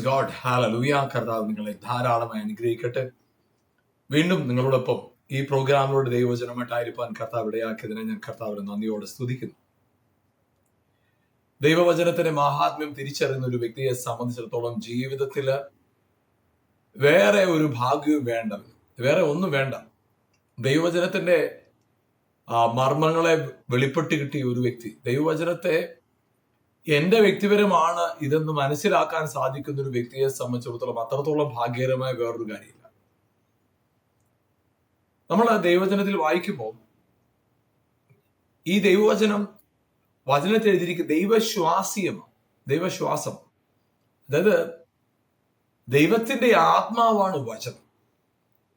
Praise God hallelujah കർത്താവ് നിങ്ങളെ ധാരാളമായി അനുഗ്രഹിക്കട്ടെ. വീണ്ടും നിങ്ങളോടൊപ്പം ഈ പ്രോഗ്രാമിലൂടെ ദൈവവചനമായിട്ടായിരിക്കാൻ കർത്താവ് ഇടയാക്കിയതിനെ ഞാൻ കർത്താവിനെ നന്ദിയോടെ സ്തുതിക്കുന്നു. ദൈവവചനത്തിന്റെ മഹാത്മ്യം തിരിച്ചറിയുന്ന ഒരു വ്യക്തിയെ സംബന്ധിച്ചിടത്തോളം ജീവിതത്തിൽ വേറെ ഒരു ഭാഗ്യവും വേണ്ട വേറെ ഒന്നും വേണ്ട. ദൈവവചനത്തിന്റെ മർമ്മങ്ങളെ വെളിപ്പെട്ട് കിട്ടിയ ഒരു വ്യക്തി ദൈവവചനത്തെ എന്റെ വ്യക്തിപരമാണ് ഇതെന്ന് മനസ്സിലാക്കാൻ സാധിക്കുന്ന ഒരു വ്യക്തിയെ സംബന്ധിച്ചിടത്തോളം അത്രത്തോളം ഭാഗ്യകരമായ വേറൊരു കാര്യമില്ല. നമ്മൾ ദൈവചനത്തിൽ വായിക്കുമ്പോൾ ഈ ദൈവവചനം വചനത്തിൽ എഴുതിയിരിക്കുന്ന ദൈവശ്വാസീയമാണ് ദൈവശ്വാസം അതായത് ദൈവത്തിന്റെ ആത്മാവാണ് വചനം.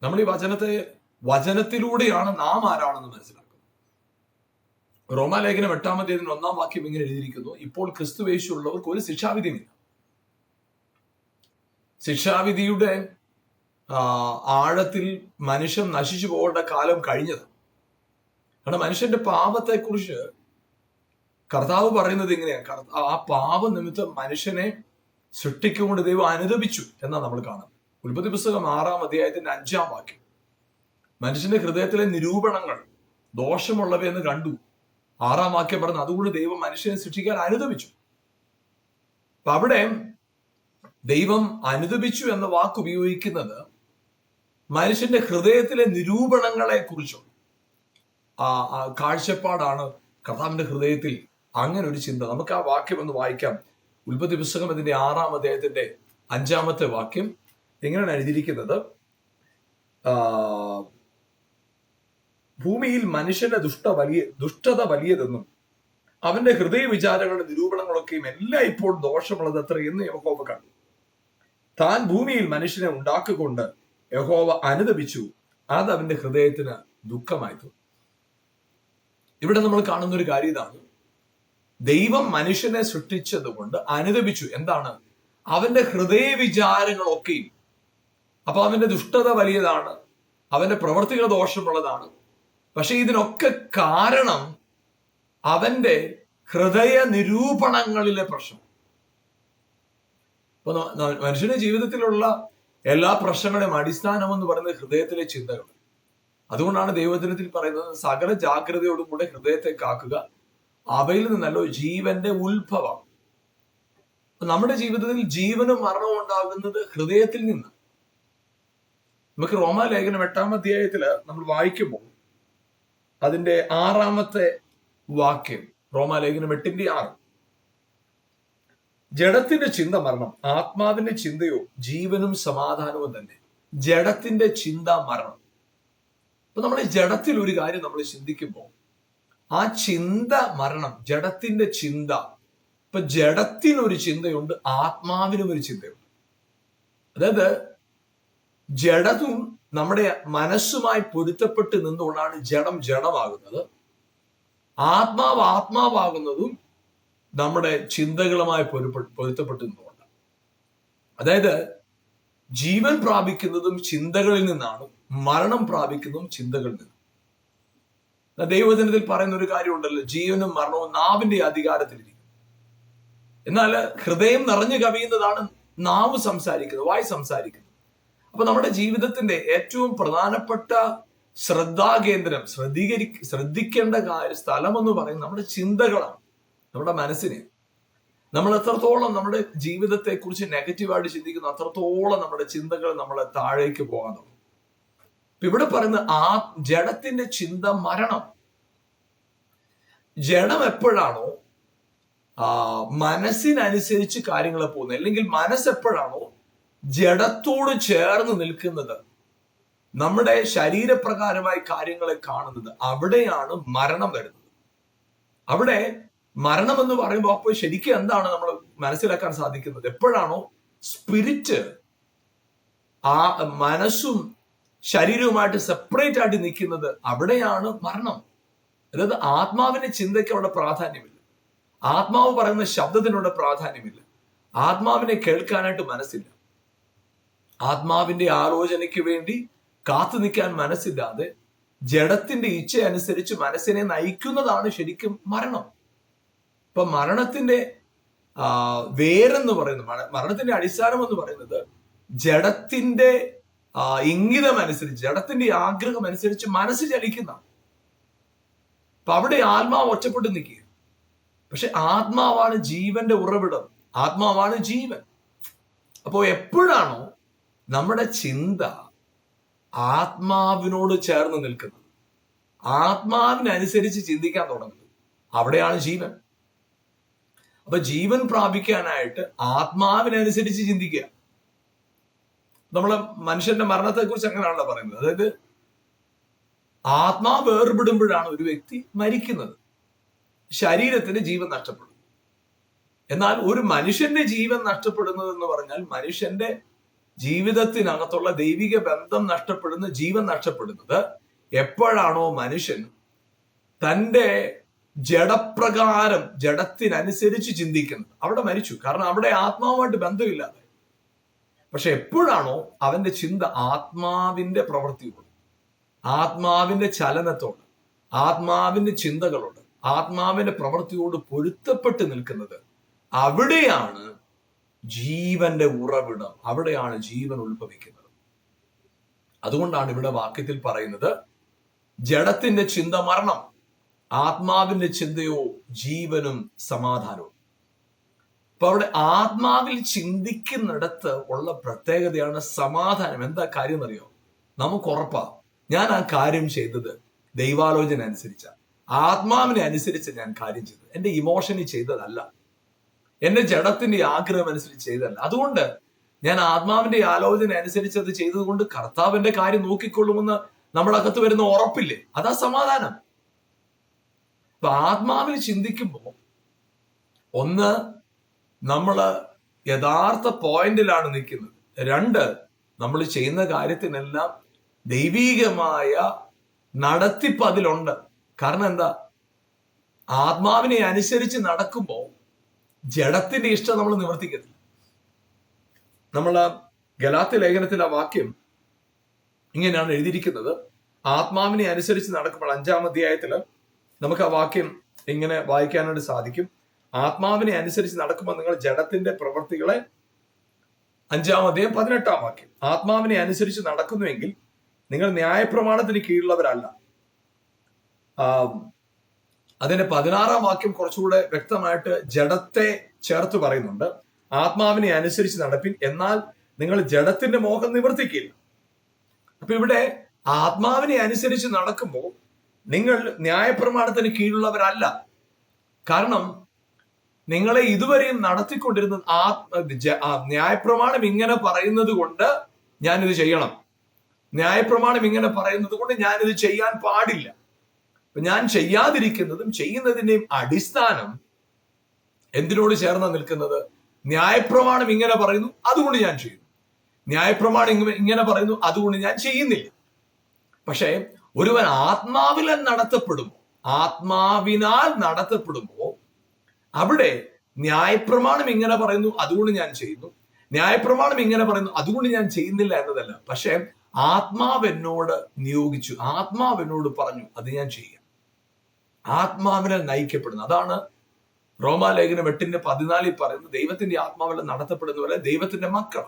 നമ്മൾ ഈ വചനത്തെ വചനത്തിലൂടെയാണ് നാം ആരാണെന്ന് മനസ്സിലാക്കുന്നത്. റോമാലേഖനം എട്ടാം അധ്യായത്തിന് ഒന്നാം വാക്യം ഇങ്ങനെ എഴുതിയിരിക്കുന്നു. ഇപ്പോൾ ക്രിസ്തുവേശുള്ളവർക്ക് ഒരു ശിക്ഷാവിധിയുമില്ല. ശിക്ഷാവിധിയുടെ ആഴത്തിൽ മനുഷ്യൻ നശിച്ചു പോകേണ്ട കാലം കഴിഞ്ഞത് കാരണം മനുഷ്യന്റെ പാപത്തെക്കുറിച്ച് കർത്താവ് പറയുന്നത് ഇങ്ങനെയാണ്. ആ പാപ നിമിത്തം മനുഷ്യനെ സൃഷ്ടിക്കൊണ്ട് ദൈവം അനുദപിച്ചു എന്നാണ് നമ്മൾ കാണുന്നത്. ഉൽപ്പത്തി പുസ്തകം ആറാം അധ്യായത്തിന്റെ അഞ്ചാം വാക്യം. മനുഷ്യന്റെ ഹൃദയത്തിലെ നിരൂപണങ്ങൾ ദോഷമുള്ളവയെന്ന് കണ്ടു. ആറാം വാക്യം പറഞ്ഞു അതുകൊണ്ട് ദൈവം മനുഷ്യനെ സൃഷ്ടിക്കാൻ അനുദപിച്ചു. അപ്പൊ അവിടെ ദൈവം അനുദപിച്ചു എന്ന വാക്ക് ഉപയോഗിക്കുന്നത് മനുഷ്യന്റെ ഹൃദയത്തിലെ നിരൂപണങ്ങളെ കുറിച്ചുള്ള കാഴ്ചപ്പാടാണ് കർത്താവിന്റെ ഹൃദയത്തിൽ അങ്ങനെ ഒരു ചിന്ത. നമുക്ക് ആ വാക്യം ഒന്ന് വായിക്കാം. ഉൽപ്പത്തി പുസ്തകം ഇതിന്റെ ആറാം അദ്ദേഹത്തിന്റെ അഞ്ചാമത്തെ വാക്യം. എങ്ങനെയാണ് എഴുതിയിരിക്കുന്നത്? ഭൂമിയിൽ മനുഷ്യന്റെ ദുഷ്ട വലിയ ദുഷ്ടത വലിയതെന്നും അവന്റെ ഹൃദയ വിചാരങ്ങളുടെ നിരൂപണങ്ങളൊക്കെയും എല്ലാം ഇപ്പോൾ ദോഷമുള്ളത് അത്ര എന്ന് യഹോവ കണ്ടു. താൻ ഭൂമിയിൽ മനുഷ്യനെ ഉണ്ടാക്കിക്കൊണ്ട് യഹോവ അനുദപിച്ചു. അത് അവന്റെ ഹൃദയത്തിന് ദുഃഖമായി തോന്നി. ഇവിടെ നമ്മൾ കാണുന്ന ഒരു കാര്യം ഇതാണ്. ദൈവം മനുഷ്യനെ സൃഷ്ടിച്ചത് കൊണ്ട് അനുദപിച്ചു. എന്താണ്? അവന്റെ ഹൃദയ വിചാരങ്ങളൊക്കെയും അപ്പൊ അവന്റെ ദുഷ്ടത വലിയതാണ്. അവന്റെ പ്രവർത്തികൾ ദോഷമുള്ളതാണ്. പക്ഷെ ഇതിനൊക്കെ കാരണം അവന്റെ ഹൃദയ നിരൂപണങ്ങളിലെ പ്രശ്നം. ഇപ്പൊ മനുഷ്യന്റെ ജീവിതത്തിലുള്ള എല്ലാ പ്രശ്നങ്ങളുടെയും അടിസ്ഥാനം എന്ന് പറയുന്നത് ഹൃദയത്തിലെ ചിന്തകൾ അതുകൊണ്ടാണ് ദൈവദിനത്തിൽ പറയുന്നത് സകല ജാഗ്രതയോടും കൂടെ ഹൃദയത്തെ കാക്കുക. അവയിൽ നിന്നല്ലോ ജീവന്റെ ഉത്ഭവം. നമ്മുടെ ജീവിതത്തിൽ ജീവനും മരണവും ഉണ്ടാകുന്നത് ഹൃദയത്തിൽ നിന്ന്. നമുക്ക് റോമാലേഖനം എട്ടാം അധ്യായത്തിൽ നമ്മൾ വായിക്കുമ്പോൾ അതിന്റെ ആറാമത്തെ വാക്യം റോമാലേഖനം എട്ടിന്റെ ആറ്. ജഡത്തിന്റെ ചിന്ത മരണം ആത്മാവിന്റെ ചിന്തയോ ജീവനും സമാധാനവും തന്നെ. ജഡത്തിന്റെ ചിന്ത മരണം. അപ്പൊ നമ്മൾ ജഡത്തിൽ ഒരു കാര്യം നമ്മൾ ചിന്തിക്കുമ്പോൾ ആ ചിന്ത മരണം ജഡത്തിന്റെ ചിന്ത ഇപ്പൊ ജഡത്തിനൊരു ചിന്തയുണ്ട് ആത്മാവിനും ഒരു ചിന്തയുണ്ട്. അതായത് ജഡതും നമ്മുടെ മനസ്സുമായി പൊരുത്തപ്പെട്ട് നിന്നുകൊണ്ടാണ് ജഡം ജഡമാകുന്നത്. ആത്മാവ് ആത്മാവാകുന്നതും നമ്മുടെ ചിന്തകളുമായി പൊരുത്തപ്പെട്ട് നിന്നുകൊണ്ടാണ്. അതായത് ജീവൻ പ്രാപിക്കുന്നതും ചിന്തകളിൽ നിന്നാണ് മരണം പ്രാപിക്കുന്നതും ചിന്തകളിൽ നിന്നും എന്നാ ദൈവജനത്തിൽ പറയുന്ന ഒരു കാര്യമുണ്ടല്ലോ ജീവനും മരണവും നാവിന്റെ അധികാരത്തിലിരിക്കും എന്നാൽ ഹൃദയം നിറഞ്ഞു കവിയുന്നതാണ് നാവ് സംസാരിക്കുന്നത് വായി സംസാരിക്കുന്നത്. അപ്പൊ നമ്മുടെ ജീവിതത്തിന്റെ ഏറ്റവും പ്രധാനപ്പെട്ട ശ്രദ്ധാകേന്ദ്രം ശ്രദ്ധീകരി ശ്രദ്ധിക്കേണ്ട കാര്യം സ്ഥലം എന്ന് പറയുന്നത് നമ്മുടെ ചിന്തകളാണ് നമ്മുടെ മനസ്സിനെ. നമ്മൾ എത്രത്തോളം നമ്മുടെ ജീവിതത്തെ കുറിച്ച് നെഗറ്റീവായിട്ട് ചിന്തിക്കുന്നു അത്രത്തോളം നമ്മുടെ ചിന്തകൾ നമ്മളെ താഴേക്ക് പോകാൻ തുടങ്ങും. ഇവിടെ പറയുന്ന ആ ജഡത്തിന്റെ ചിന്ത മരണം. ജഡം എപ്പോഴാണോ മനസ്സിനനുസരിച്ച് കാര്യങ്ങൾ പോകുന്നത്. അല്ലെങ്കിൽ മനസ്സ് എപ്പോഴാണോ ജഡത്തോട് ചേർന്ന് നിൽക്കുന്നത് നമ്മുടെ ശരീരപ്രകാരമായി കാര്യങ്ങളെ കാണുന്നത് അവിടെയാണ് മരണം വരുന്നത്. അവിടെ മരണം എന്ന് പറയുമ്പോൾ അപ്പോൾ ശരിക്കും എന്താണ് നമ്മൾ മനസ്സിലാക്കാൻ സാധിക്കുന്നത്? എപ്പോഴാണോ സ്പിരിറ്റ് ആ മനസ്സും ശരീരവുമായിട്ട് സെപ്പറേറ്റ് ആയിട്ട് നിൽക്കുന്നത് അവിടെയാണ് മരണം. അതായത് ആത്മാവിന്റെ ചിന്തയ്ക്ക് അവിടെ പ്രാധാന്യമില്ല. ആത്മാവ് പറയുന്ന ശബ്ദത്തിനോട് പ്രാധാന്യമില്ല. ആത്മാവിനെ കേൾക്കാനായിട്ട് മനസ്സില്ല. ആത്മാവിന്റെ ആലോചനയ്ക്ക് വേണ്ടി കാത്തു നിൽക്കാൻ മനസ്സില്ലാതെ ജഡത്തിന്റെ ഇച്ഛ അനുസരിച്ച് മനസ്സിനെ നയിക്കുന്നതാണ് ശരിക്കും മരണം. ഇപ്പൊ മരണത്തിന്റെ വേരെന്ന് പറയുന്നത് മരണത്തിന്റെ അടിസ്ഥാനം എന്ന് പറയുന്നത് ജഡത്തിന്റെ ഇംഗിതം അനുസരിച്ച് ജഡത്തിന്റെ ആഗ്രഹം അനുസരിച്ച് മനസ്സ് ചലിക്കുന്ന. അപ്പൊ അവിടെ ആത്മാവ് ഒറ്റപ്പെട്ട് നിൽക്കുക പക്ഷെ ആത്മാവാണ് ജീവന്റെ ഉറവിടം. ആത്മാവാണ് ജീവൻ. അപ്പോ എപ്പോഴാണോ നമ്മുടെ ചിന്ത ആത്മാവിനോട് ചേർന്ന് നിൽക്കുന്നത് ആത്മാവിനനുസരിച്ച് ചിന്തിക്കാൻ തുടങ്ങുന്നത് അവിടെയാണ് ജീവൻ. അപ്പൊ ജീവൻ പ്രാപിക്കാനായിട്ട് ആത്മാവിനനുസരിച്ച് ചിന്തിക്കുക. നമ്മൾ മനുഷ്യന്റെ മരണത്തെ കുറിച്ച് അങ്ങനെയാണല്ലോ പറയുന്നത്? അതായത് ആത്മാവ് വേർപെടുമ്പോഴാണ് ഒരു വ്യക്തി മരിക്കുന്നത്. ശരീരത്തിന് ജീവൻ നഷ്ടപ്പെടും എന്നാൽ ഒരു മനുഷ്യന്റെ ജീവൻ നഷ്ടപ്പെടുന്നത് എന്ന് പറഞ്ഞാൽ മനുഷ്യന്റെ ജീവിതത്തിനകത്തുള്ള ദൈവിക ബന്ധം നഷ്ടപ്പെടുന്ന ജീവൻ നഷ്ടപ്പെടുന്നത് എപ്പോഴാണോ മനുഷ്യൻ തന്റെ ജഡപ്രകാരം ജഡത്തിനനുസരിച്ച് ചിന്തിക്കുന്നത്. അവിടെ മരിച്ചു. കാരണം അവിടെ ആത്മാവുമായിട്ട് ബന്ധമില്ലാതെ. പക്ഷെ എപ്പോഴാണോ അവന്റെ ചിന്ത ആത്മാവിന്റെ പ്രവൃത്തിയോട് ആത്മാവിന്റെ ചലനത്തോട് ആത്മാവിന്റെ ചിന്തകളോട് ആത്മാവിന്റെ പ്രവൃത്തിയോട് പൊരുത്തപ്പെട്ട് നിൽക്കുന്നത് അവിടെയാണ് ജീവന്റെ ഉറവിടം. അവിടെയാണ് ജീവൻ ഉത്ഭവിക്കുന്നത്. അതുകൊണ്ടാണ് ഇവിടെ വാക്യത്തിൽ പറയുന്നത് ജഡത്തിന്റെ ചിന്ത മരണം ആത്മാവിന്റെ ചിന്തയോ ജീവനും സമാധാനവും. അപ്പൊ അവിടെ ആത്മാവിൽ ചിന്തിക്കുന്നിടത്ത് ഉള്ള പ്രത്യേകതയാണ് സമാധാനം. എന്താ കാര്യം എന്നറിയോ? നമുക്ക് ഉറപ്പാ. ഞാൻ ആ കാര്യം ചെയ്തത് ദൈവാലോചന അനുസരിച്ച. ആത്മാവിനെ അനുസരിച്ച് ഞാൻ കാര്യം ചെയ്തത് എന്റെ ഇമോഷനിൽ ചെയ്തതല്ല. എന്റെ ജഡത്തിന്റെ ആഗ്രഹം അനുസരിച്ച് ചെയ്തല്ല. അതുകൊണ്ട് ഞാൻ ആത്മാവിന്റെ ആലോചന അനുസരിച്ച് അത് ചെയ്തതുകൊണ്ട് കർത്താവിന്റെ കാര്യം നോക്കിക്കൊള്ളുമെന്ന് നമ്മുടെ അകത്ത് വരുന്ന ഉറപ്പില്ലേ? അതാ സമാധാനം. അപ്പൊ ആത്മാവിൽ ചിന്തിക്കുമ്പോൾ ഒന്ന് നമ്മൾ യഥാർത്ഥ പോയിന്റിലാണ് നിൽക്കുന്നത്. രണ്ട് നമ്മൾ ചെയ്യുന്ന കാര്യത്തിനെല്ലാം ദൈവീകമായ നടത്തിപ്പ് അതിലുണ്ട്. കാരണം എന്താ? ആത്മാവിനെ അനുസരിച്ച് നടക്കുമ്പോൾ ജഡത്തിന്റെ ഇഷ്ടം നമ്മൾ നിവർത്തിക്കത്തില്ല. നമ്മൾ ഗലാത്തി ലേഖനത്തിൽ ആ വാക്യം ഇങ്ങനെയാണ് എഴുതിയിരിക്കുന്നത്. ആത്മാവിനെ അനുസരിച്ച് നടക്കുമ്പോൾ അഞ്ചാം അധ്യായത്തിൽ നമുക്ക് ആ വാക്യം ഇങ്ങനെ വായിക്കാനായിട്ട് സാധിക്കും. ആത്മാവിനെ അനുസരിച്ച് നടക്കുമ്പോൾ നിങ്ങൾ ജഡത്തിന്റെ പ്രവൃത്തികളെ അഞ്ചാം അധ്യായം പതിനെട്ടാം വാക്യം. ആത്മാവിനെ അനുസരിച്ച് നടക്കുന്നുവെങ്കിൽ നിങ്ങൾ ന്യായപ്രമാണത്തിന് കീഴുള്ളവരല്ല അതിന്റെ പതിനാറാം വാക്യം കുറച്ചുകൂടെ വ്യക്തമായിട്ട് ജഡത്തെ ചേർത്ത് പറയുന്നുണ്ട്. ആത്മാവിനെ അനുസരിച്ച് നടപ്പിൻ എന്നാൽ നിങ്ങൾ ജഡത്തിന്റെ മോഹം നിവർത്തിക്കില്ല. അപ്പൊ ഇവിടെ ആത്മാവിനെ അനുസരിച്ച് നടക്കുമ്പോൾ നിങ്ങൾ ന്യായപ്രമാണത്തിന് കീഴുള്ളവരല്ല കാരണം നിങ്ങളെ ഇതുവരെയും നടത്തിക്കൊണ്ടിരുന്ന ആ ന്യായപ്രമാണം ഇങ്ങനെ പറയുന്നത് കൊണ്ട് ഞാനിത് ചെയ്യണം. ന്യായപ്രമാണം ഇങ്ങനെ പറയുന്നത് കൊണ്ട് ഞാനിത് ചെയ്യാൻ പാടില്ല. ഞാൻ ചെയ്യാതിരിക്കുന്നതും ചെയ്യുന്നതിന്റെയും അടിസ്ഥാനം എന്തിനോട് ചേർന്ന് നിൽക്കുന്നത്? ന്യായപ്രമാണം ഇങ്ങനെ പറയുന്നു അതുകൊണ്ട് ഞാൻ ചെയ്യുന്നു. ന്യായപ്രമാണം ഇങ്ങനെ പറയുന്നു അതുകൊണ്ട് ഞാൻ ചെയ്യുന്നില്ല. പക്ഷേ ഒരുവൻ ആത്മാവിൽ നടത്തപ്പെടുമോ? ആത്മാവിനാൽ നടത്തപ്പെടുമ്പോ അവിടെ ന്യായപ്രമാണം ഇങ്ങനെ പറയുന്നു അതുകൊണ്ട് ഞാൻ ചെയ്യുന്നു. ന്യായപ്രമാണം ഇങ്ങനെ പറയുന്നു അതുകൊണ്ട് ഞാൻ ചെയ്യുന്നില്ല എന്നതല്ല. പക്ഷേ ആത്മാവ് എന്നോട് നിയോഗിച്ചു. ആത്മാവ് എന്നോട് പറഞ്ഞു അത് ഞാൻ ചെയ്യാം. ആത്മാവിനെ നയിക്കപ്പെടുന്നു. അതാണ് റോമാലേഖനം എട്ടിന്റെ പതിനാലിൽ പറയുന്നത് ദൈവത്തിന്റെ ആത്മാവിൽ നടത്തപ്പെടുന്നവരെ ദൈവത്തിന്റെ മക്കൾ.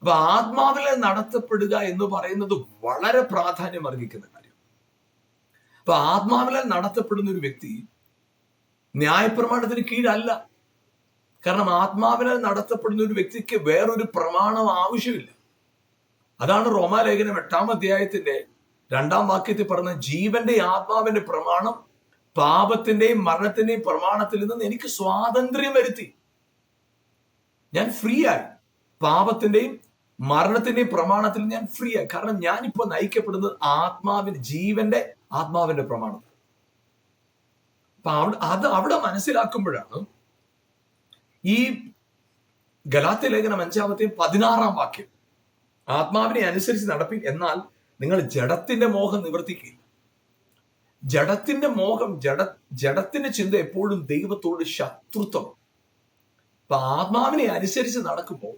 അപ്പൊ ആത്മാവിലെ നടത്തപ്പെടുക എന്ന് പറയുന്നത് വളരെ പ്രാധാന്യം അർഹിക്കുന്ന കാര്യം. അപ്പൊ ആത്മാവിലെ നടത്തപ്പെടുന്ന ഒരു വ്യക്തി ന്യായപ്രമാണത്തിന് കീഴല്ല. കാരണം ആത്മാവിനെ നടത്തപ്പെടുന്ന ഒരു വ്യക്തിക്ക് വേറൊരു പ്രമാണം ആവശ്യമില്ല. അതാണ് റോമാലേഖനം എട്ടാം അധ്യായത്തിന്റെ രണ്ടാം വാക്യത്തിൽ പറഞ്ഞ ജീവന്റെ ആത്മാവിന്റെ പ്രമാണം പാപത്തിന്റെയും മരണത്തിന്റെയും പ്രമാണത്തിൽ നിന്ന് എനിക്ക് സ്വാതന്ത്ര്യം വരുത്തി. ഞാൻ ഫ്രീ ആയി. പാപത്തിന്റെയും മരണത്തിന്റെയും പ്രമാണത്തിൽ ഞാൻ ഫ്രീ ആയി. കാരണം ഞാനിപ്പോ നയിക്കപ്പെടുന്നത് ആത്മാവിന്റെ ജീവന്റെ ആത്മാവിന്റെ പ്രമാണത്തിൽ അപ്പൊ അവിടെ അത് അവിടെ മനസ്സിലാക്കുമ്പോഴാണ് ഈ ഗലാത്യ ലേഖനം അഞ്ചാമത്തെയും പതിനാറാം വാക്യം. ആത്മാവിനെ അനുസരിച്ച് നടപ്പി എന്നാൽ നിങ്ങൾ ജഡത്തിന്റെ മോഹം നിവർത്തിക്കുക. ജഡത്തിന്റെ മോഹം ജഡ ജഡത്തിന്റെ ചിന്ത എപ്പോഴും ദൈവത്തോട് ശത്രുത്വം. അപ്പൊ ആത്മാവിനെ അനുസരിച്ച് നടക്കുമ്പോൾ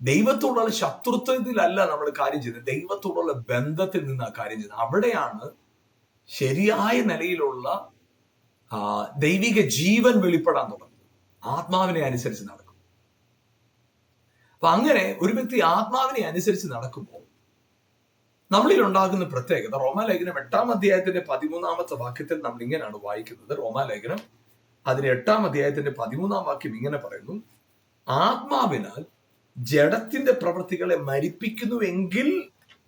ദൈവത്തോടുള്ള ശത്രുത്വത്തിലല്ല നമ്മൾ കാര്യം ചെയ്യുന്നത്. ദൈവത്തോടുള്ള ബന്ധത്തിൽ നിന്നാണ് കാര്യം ചെയ്യുന്നത്. അവിടെയാണ് ശരിയായ നിലയിലുള്ള ദൈവിക ജീവൻ വെളിപ്പെടാൻ തുടങ്ങുന്നത്. ആത്മാവിനെ അനുസരിച്ച് നടക്കും. അപ്പൊ അങ്ങനെ ഒരു വ്യക്തി ആത്മാവിനെ അനുസരിച്ച് നടക്കുമ്പോൾ നമ്മളിൽ ഉണ്ടാകുന്ന പ്രത്യേകത റോമാലേഖനം എട്ടാം അധ്യായത്തിന്റെ പതിമൂന്നാമത്തെ വാക്യത്തിൽ നമ്മൾ ഇങ്ങനെയാണ് വായിക്കുന്നത്. റോമാലേഖനം അതിന് എട്ടാം അധ്യായത്തിന്റെ പതിമൂന്നാം വാക്യം ഇങ്ങനെ പറയുന്നു. ആത്മാവിനാൽ ജഡത്തിന്റെ പ്രവൃത്തികളെ മരിപ്പിക്കുന്നുവെങ്കിൽ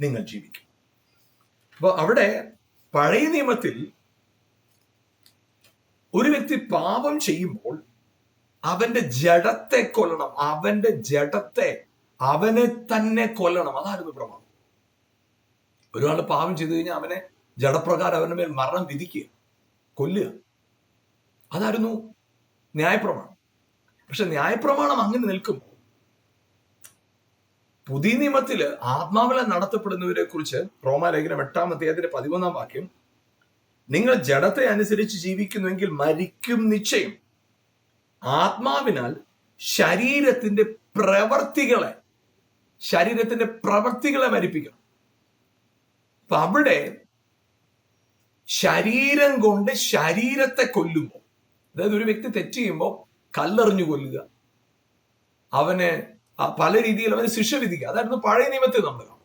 നിങ്ങൾ ജീവിക്കും. അപ്പൊ അവിടെ പഴയ നിയമത്തിൽ ഒരു വ്യക്തി പാപം ചെയ്യുമ്പോൾ അവന്റെ ജഡത്തെ കൊല്ലണം അവന്റെ ജഡത്തെ അവനെ തന്നെ കൊല്ലണം. അതായിരുന്നു പ്രമാണം ഒരാൾ പാപം ചെയ്തു കഴിഞ്ഞാൽ അവനെ ജഡപ്രകാരം അവന്റെ മേൽ മരണം വിധിക്കുക കൊല്ലുക. അതായിരുന്നു ന്യായപ്രമാണം. പക്ഷെ ന്യായപ്രമാണം അങ്ങനെ നിൽക്കും. പുതിയ നിയമത്തിൽ ആത്മാവിലെ നടത്തപ്പെടുന്നവരെ കുറിച്ച് റോമാലേഖനം എട്ടാം അദ്ദേഹത്തിന്റെ പതിമൂന്നാം വാക്യം നിങ്ങൾ ജഡത്തെ അനുസരിച്ച് ജീവിക്കുന്നുവെങ്കിൽ മരിക്കും നിശ്ചയം. ആത്മാവിനാൽ ശരീരത്തിന്റെ പ്രവർത്തികളെ ശരീരത്തിന്റെ പ്രവർത്തികളെ മരിപ്പിക്കണം. അപ്പൊ അവിടെ ശരീരം കൊണ്ട് ശരീരത്തെ കൊല്ലുമ്പോൾ അതായത് ഒരു വ്യക്തി തെറ്റ് ചെയ്യുമ്പോൾ കല്ലെറിഞ്ഞു കൊല്ലുക. അവന് പല രീതിയിൽ അവന് ശിക്ഷ വിധിക്കുക. അതായിരുന്നു പഴയ നിയമത്തിൽ നമ്മൾ കാണും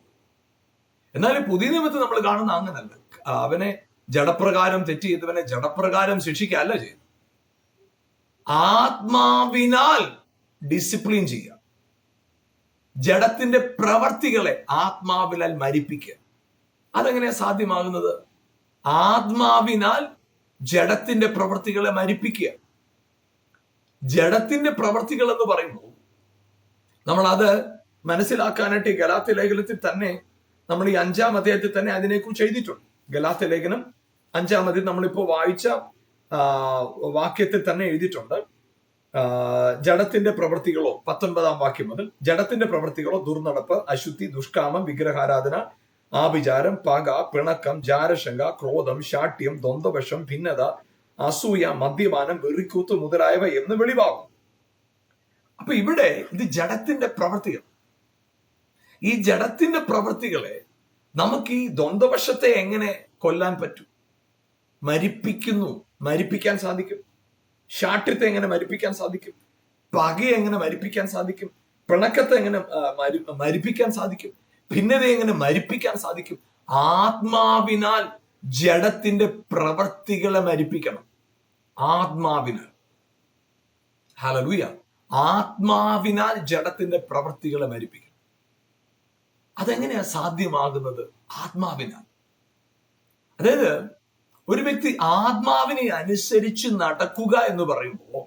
എന്നാൽ പുതിയ നിയമത്തിൽ നമ്മൾ കാണുന്ന അങ്ങനല്ല. അവനെ ജഡപ്രകാരം തെറ്റ് ചെയ്തവനെ ജഡപ്രകാരം ശിക്ഷിക്കുകയല്ല ചെയ്യുന്നത്. ആത്മാവിനാൽ ഡിസിപ്ലിൻ ചെയ്യുക. ജഡത്തിന്റെ പ്രവർത്തികളെ ആത്മാവിനാൽ മരിപ്പിക്കുക. അതെങ്ങനെയാ സാധ്യമാകുന്നത്? ആത്മാവിനാൽ ജഡത്തിന്റെ പ്രവൃത്തികളെ മരിപ്പിക്കുക. ജഡത്തിന്റെ പ്രവൃത്തികൾ എന്ന് പറയുമ്പോൾ നമ്മൾ അത് മനസ്സിലാക്കാനായിട്ട് ഈ ഗലാത്ത ലേഖനത്തിൽ തന്നെ നമ്മൾ ഈ അഞ്ചാം അധ്യായത്തിൽ തന്നെ അതിനെക്കുറിച്ച് എഴുതിയിട്ടുണ്ട്. ഗലാത്ത ലേഖനം അഞ്ചാം അധ്യയം നമ്മളിപ്പോ വായിച്ച വാക്യത്തിൽ തന്നെ എഴുതിയിട്ടുണ്ട്. ജഡത്തിന്റെ പ്രവൃത്തികളോ പത്തൊൻപതാം വാക്യം മുതൽ ജഡത്തിന്റെ പ്രവൃത്തികളോ ദുർനടപ്പ് അശുദ്ധി ദുഷ്കാമം വിഗ്രഹാരാധന ആഭിചാരം പക പിണക്കം ജാരശങ്ക ക്രോധം ശാഠ്യം ദ്വന്ദ്വവശം ഭിന്നത അസൂയ മദ്യപാനം വെറിക്കൂത്ത് മുതലായവ എന്ന് വെളിവാകും. അപ്പൊ ഇവിടെ ഇത് ജഡത്തിന്റെ പ്രവൃത്തികൾ ഈ ജഡത്തിന്റെ പ്രവൃത്തികളെ നമുക്ക് ഈ ദ്വന്ദ്വവശത്തെ എങ്ങനെ കൊല്ലാൻ പറ്റും? മരിപ്പിക്കുന്നു. മരിപ്പിക്കാൻ സാധിക്കും. ശാഠ്യത്തെ എങ്ങനെ മരിപ്പിക്കാൻ സാധിക്കും? പകയെ എങ്ങനെ മരിപ്പിക്കാൻ സാധിക്കും? പിണക്കത്തെ എങ്ങനെ മരിപ്പിക്കാൻ സാധിക്കും? ഭിന്നതയെ എങ്ങനെ മരിപ്പിക്കാൻ സാധിക്കും? ആത്മാവിനാൽ ജഡത്തിന്റെ പ്രവൃത്തികളെ മരിപ്പിക്കണം. ആത്മാവിനാൽ. ഹലലൂയ ആത്മാവിനാൽ ജഡത്തിന്റെ പ്രവൃത്തികളെ മരിപ്പിക്കണം. അതെങ്ങനെയാ സാധ്യമാകുന്നത്? ആത്മാവിനാൽ. അതായത് ഒരു വ്യക്തി ആത്മാവിനെ അനുസരിച്ച് നടക്കുക എന്ന് പറയുമ്പോൾ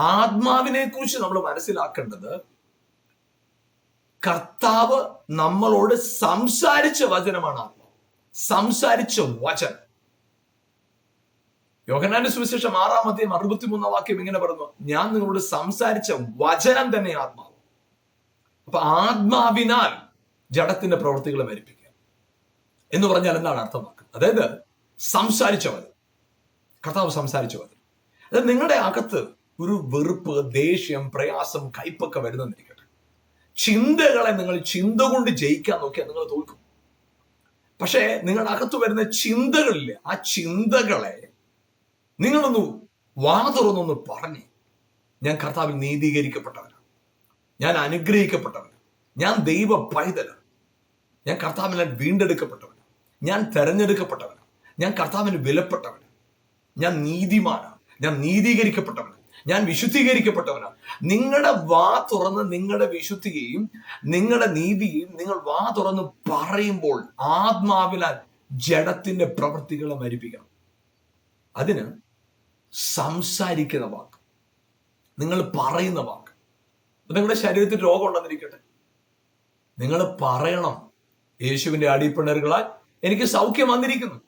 ആത്മാവിനെ കുറിച്ച് നമ്മൾ മനസ്സിലാക്കേണ്ടത് കർത്താവ് നമ്മളോട് സംസാരിച്ച വചനമാണ് ആത്മാവ്. സംസാരിച്ച വചനം. യോഹനാന്റെ സുവിശേഷം ആറാമത്തെയും അറുപത്തിമൂന്നാം വാക്യം ഇങ്ങനെ പറഞ്ഞു ഞാൻ നിങ്ങളോട് സംസാരിച്ച വചനം തന്നെ ആത്മാവ്. അപ്പൊ ആത്മാവിനാൽ ജഡത്തിന്റെ പ്രവൃത്തികളെ മരിപ്പിക്കുക എന്ന് പറഞ്ഞാൽ എന്താണ് അർത്ഥമാക്കുന്നത്? അതായത് സംസാരിച്ചവൻ കർത്താവ് സംസാരിച്ചവൻ അതായത് നിങ്ങളുടെ അകത്ത് ഒരു വെറുപ്പ് ദേഷ്യം പ്രയാസം കയ്പൊക്കെ വരുന്നെന്നിരിക്കട്ടെ ചിന്തകളെ നിങ്ങൾ ചിന്ത കൊണ്ട് ജയിക്കാൻ നോക്കിയാൽ നിങ്ങൾ തോൽക്കും. പക്ഷേ നിങ്ങളുടെ അകത്ത് വരുന്ന ചിന്തകളില്ല. ആ ചിന്തകളെ നിങ്ങളൊന്ന് വാ തുറന്നൊന്ന് പറഞ്ഞ് ഞാൻ കർത്താവിൽ നീതീകരിക്കപ്പെട്ടവനാണ്. ഞാൻ അനുഗ്രഹിക്കപ്പെട്ടവനാണ്. ഞാൻ ദൈവ പൈതലാണ് ഞാൻ കർത്താവിനാൽ വീണ്ടെടുക്കപ്പെട്ടവനാണ്. ഞാൻ തെരഞ്ഞെടുക്കപ്പെട്ടവനാണ്. ഞാൻ കർത്താവിന് വിലപ്പെട്ടവനാണ്. ഞാൻ നീതിമാനാണ്. ഞാൻ നീതീകരിക്കപ്പെട്ടവനാണ്. ഞാൻ വിശുദ്ധീകരിക്കപ്പെട്ടവനാണ് നിങ്ങളുടെ വാ തുറന്ന് നിങ്ങളുടെ വിശുദ്ധിയെയും നിങ്ങളുടെ നീതിയെയും നിങ്ങൾ വാ തുറന്ന് പറയുമ്പോൾ ആത്മാവിനാൽ ജഡത്തിന്റെ പ്രവൃത്തികളെ മരിപ്പിക്കണം. അതിന് സംസാരിക്കുന്ന വാക്ക് നിങ്ങൾ പറയുന്ന വാക്ക്. നിങ്ങളുടെ ശരീരത്തിൽ രോഗം ഉണ്ടെന്നിരിക്കട്ടെ. നിങ്ങൾ പറയണം. യേശുവിന്റെ അടിപ്പിണറുകളാൽ എനിക്ക് സൗഖ്യം വന്നിരിക്കുന്നു.